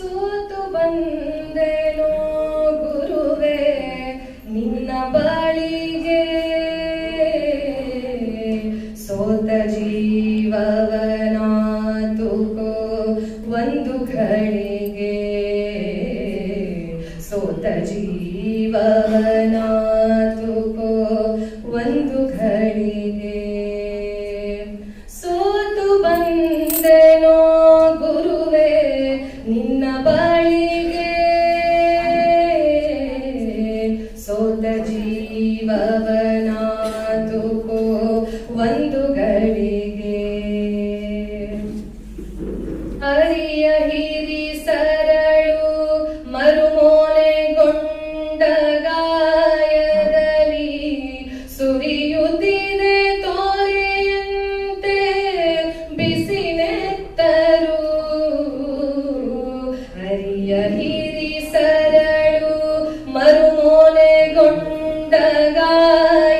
ಸೋತು ಬಂದೆನೋ ಗುರುವೇ ನಿನ್ನ ಬಳಿಗೆ. ಸೋತ ಜೀವವನಾತುಕೋ ಒಂದು ಘಳಿಗೆ. ಸೋತ ಜೀವವನಾತುಕೋ ಒಂದು ಗಳಿಗೆ ಹರಿಯ ಹಿರಿ ಸರಳು ಮರುಮೋನೆಗೊಂಡ ಗಾಯದಲ್ಲಿ ಸುರಿಯುತ್ತಿದೆ ತೋರೆಯಂತೆ ಬಿಸಿನೆತ್ತರು ಹರಿಯ ಹಿರಿ ಸರಳು ಮರುಮೋನೆಗೊಂಡ ಗಾಯದಲ್ಲಿ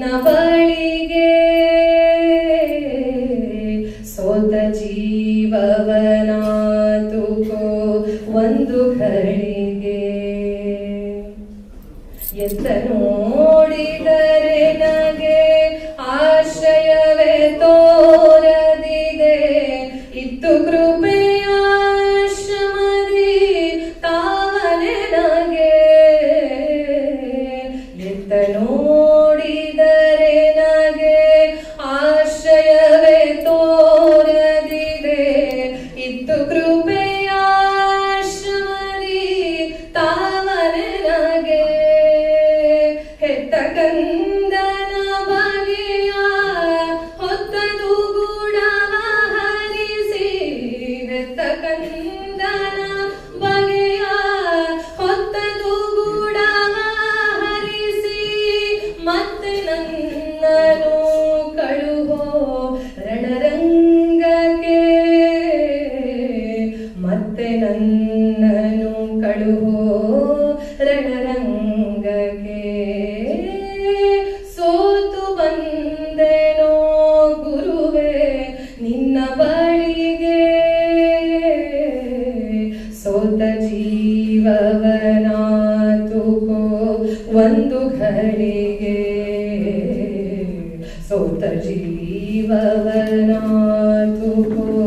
ನಿನ್ನ ಬಳಿಗೆ ಸೋತ ಜೀವವನಾತುಕೋ ಒಂದು ಘಳಿಗೆ ಎತ್ತ ನೋಡಿದರೆ ನಗೆ ಆಶ್ರಯವೇ ತೋರದಿದೆ. ಇತ್ತು ಕೃಪೆಯ ಕಂದನ ಬಗೆಯ ಹೊತ್ತದು ಗುಣವ ಹರಿಸಿ ಬಗೆಯ ಹೊತ್ತದು ಹರಿಸಿ ಮತ್ತೆ ಕಳುಹೋ ರಣರಂಗಕ್ಕೆ ಮತ್ತೆ ನನ್ನನು ಒಂದು ಘಳಿಗೆ ಸೋತ ಜೀವವನಾತುಕೋ.